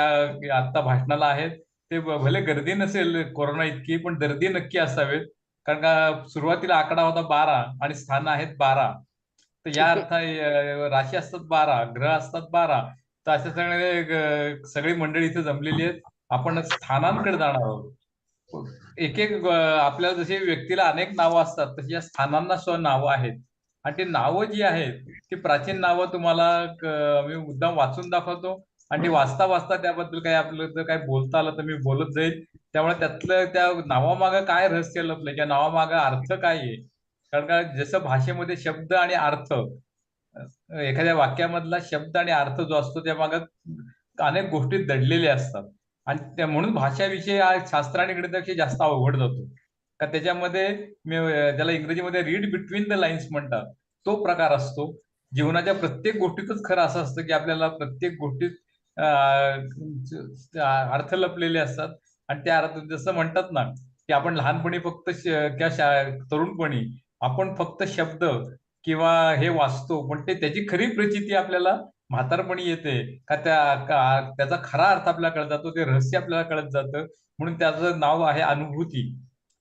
आता भाषणाला आहेत. ते भले गर्दी नसेल कोरोना इतकी पण गर्दी नक्की असावेत. कारण का सुरुवातीला आकडा होता बारा आणि स्थान आहेत बारा. तर या अर्था राशी असतात बारा ग्रह असतात बारा. तर असे सगळे सगळी मंडळी इथे जमलेली आहेत. आपण स्थानांकडे जाणार आहोत. एक एक आपल्याला जशी व्यक्तीला अनेक नावं असतात तशी या स्थानांना सुद्धा नावं आहेत. आणि ते नावं जी आहेत ती प्राचीन नावं तुम्हाला मी मुद्दाम वाचून दाखवतो. आणि वाचता वाचता त्याबद्दल काही आपलं जर काही बोलता आलं तर मी बोलत जाईल त्यामुळे त्यातलं त्या नावामागं काय रहस्य लपलं किंवा नावामागं अर्थ काय आहे? कारण का जसं भाषेमध्ये शब्द आणि अर्थ एखाद्या वाक्यामधला शब्द आणि अर्थ जो असतो त्या माग अनेक गोष्टी दडलेल्या असतात. आणि त्या म्हणून भाषाविषयी शास्त्र आणि गणिताविषयी जास्त अवघड जातो. का त्याच्यामध्ये मी त्याला इंग्रजीमध्ये रीड बिटवीन द लाईन्स म्हणतात तो प्रकार असतो. जीवनाच्या प्रत्येक गोष्टीतच खरं असं असतं की आपल्याला प्रत्येक गोष्टीत अर्थ लपलेले असतात. आणि त्या अर्थ जसं म्हणतात ना की आपण लहानपणी फक्त किंवा तरुणपणी आपण फक्त शब्द किंवा हे वाचतो पण ते त्याची खरी प्रचिती आपल्याला म्हातारपणी येते. का त्या त्याचा खरा अर्थ आपल्याला कळत जातो ते रहस्य आपल्याला कळत जातं. म्हणून त्याचं नाव आहे अनुभूती.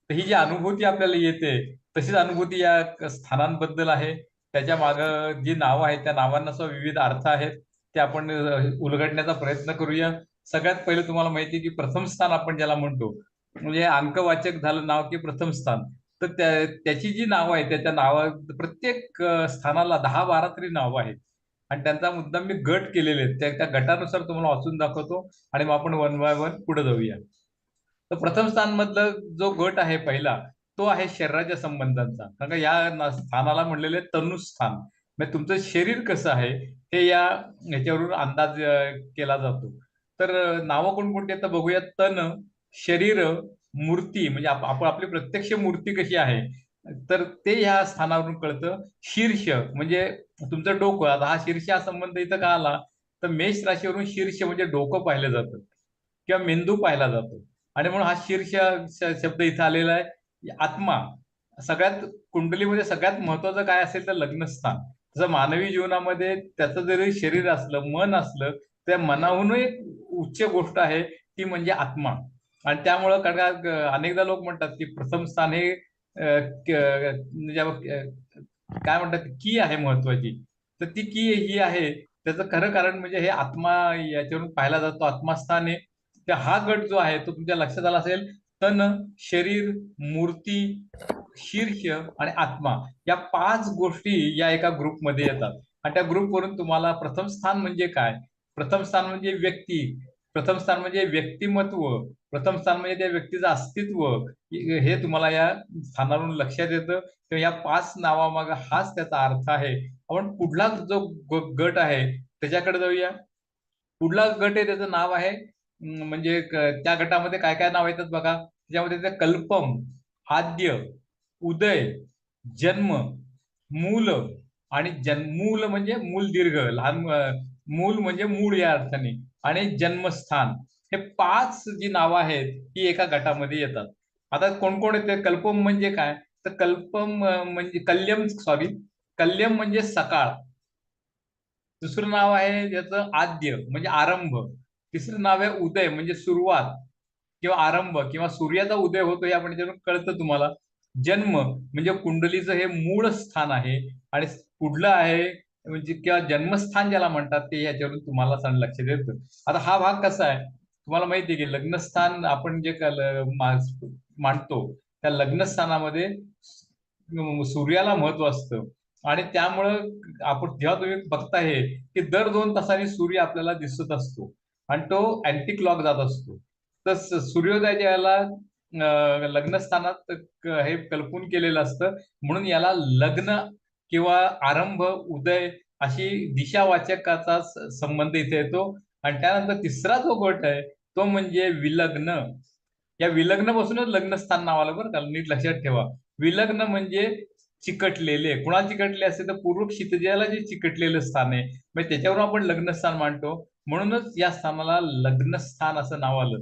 तर ही जी अनुभूती आपल्याला येते तशीच अनुभूती या स्थानांबद्दल आहे. त्याच्या माग जी नावं आहेत त्या नावांना सुद्धा विविध अर्थ आहेत. ते आपण उलगडण्याचा प्रयत्न करूया. सगळ्यात पहिले तुम्हाला माहिती की प्रथम स्थान आपण ज्याला म्हणतो म्हणजे अंकवाचक झालं नाव की प्रथम स्थान. तर त्या त्याची जी नावं आहेत त्याच्या नावा प्रत्येक स्थानाला दहा बारा तरी नावं आहेत. आणि त्यांचा मुद्दा मी गट केलेले आहेत. त्या त्या गटानुसार तुम्हाला वाचून दाखवतो आणि मग आपण वन बाय वन पुढे जाऊया. तर प्रथम स्थान मधलं जो गट आहे पहिला तो आहे शरीराच्या संबंधांचा. कारण का या स्थानाला म्हणलेले तनुस्थान. म्हणजे तुमचं शरीर कसं आहे हे या ह्याच्यावरून अंदाज केला जातो. तर नावं कोणकोणती आता बघूया तन शरीर मूर्ती म्हणजे आपण आपली प्रत्यक्ष मूर्ती कशी आहे? तर ते ह्या स्थानावरून कळतं. शीर्ष म्हणजे तुमचं डोकं आता हा शीर्ष हा संबंध इथं का आला? तर मेष राशीवरून शीर्ष म्हणजे डोकं पाहिलं जातं किंवा मेंदू पाहिला जातो. आणि म्हणून हा शीर्ष शब्द इथं आलेला आहे. आत्मा सगळ्यात कुंडलीमध्ये सगळ्यात महत्वाचं काय असेल तर लग्नस्थान. जसं मानवी जीवनामध्ये त्याचं जरी शरीर असलं मन असलं त्या मनाहून एक उच्च गोष्ट आहे ती म्हणजे आत्मा. आणि त्यामुळं कारण अनेकदा लोक म्हणतात की प्रथम स्थान हे काय म्हणतात की आहे महत्वाची. तर ती की ही आहे त्याचं खरं कारण म्हणजे हे आत्मा याच्यावरून पाहिला जातो आत्मास्थान आहे हा गट जो आहे तो तुमच्या लक्षात आला असेल तन शरीर मूर्ती शीर्ष आणि आत्मा या पाच गोष्टी या एका ग्रुपमध्ये येतात. आणि त्या ग्रुपवरून तुम्हाला प्रथम स्थान म्हणजे काय? प्रथम स्थान म्हणजे व्यक्ती. प्रथम स्थान म्हणजे व्यक्तिमत्व. प्रथम स्थान म्हणजे त्या व्यक्तीचं अस्तित्व. हे तुम्हाला या स्थानावरून लक्षात येतं. तर या पाच नावामाग हाच त्याचा अर्थ आहे. आपण पुढला जो गट आहे त्याच्याकडे जाऊया. पुढला गट आहे त्याचं नाव आहे म्हणजे त्या गटामध्ये काय काय नाव येतात बघा? त्याच्यामध्ये ते कल्पम आद्य उदय जन्म मूल आणि जन्मूल म्हणजे मूल दीर्घ लहान मूल म्हणजे मूळ या अर्थाने आणि जन्मस्थान. हे पाच जी नावं आहेत ही एका गटामध्ये येतात. आता कोण कोण येते? कल्पम म्हणजे काय? तर कल्पम म्हणजे कल्यम सॉरी कल्यम म्हणजे सकाळ. दुसरं नाव आहे ज्याचं आद्य म्हणजे आरंभ. तिसरं नाव आहे उदय म्हणजे सुरुवात किंवा आरंभ किंवा सूर्याचा उदय होतो या आपण कळतं तुम्हाला. जन्म म्हणजे कुंडलीचं हे मूळ स्थान आहे आणि पुढलं आहे म्हणजे किंवा जन्मस्थान ज्याला म्हणतात ते याच्यावरून तुम्हाला सण लक्ष देतो. आता हा भाग कसा आहे? तुम्हाला माहिती आहे की लग्नस्थान आपण जे मांडतो त्या लग्नस्थानामध्ये सूर्याला महत्त्व असतं. आणि त्यामुळं आपण जेव्हा तुम्ही बघता की दर दोन तासांनी सूर्य आपल्याला दिसत असतो. आणि तो अँटी क्लॉक जात असतो. तर सूर्योदयाच्या याला लग्नस्थानात हे कल्पून केलेलं असतं. म्हणून याला लग्न किंवा आरंभ उदय अशी दिशावाचकाचा संबंध इथे येतो. आणि त्यानंतर तिसरा जो गट आहे तो म्हणजे विलग्न. या विलग्न पासूनच लग्नस्थान नावाला बरं का नीट लक्षात ठेवा. विलग्न म्हणजे चिकटलेले. कुणाला चिकटले असते तर पूर्व क्षितिजाला जे चिकटलेलं स्थान आहे. म्हणजे त्याच्यावर आपण लग्नस्थान मांडतो. म्हणूनच या स्थानाला लग्नस्थान असं नाव आलं.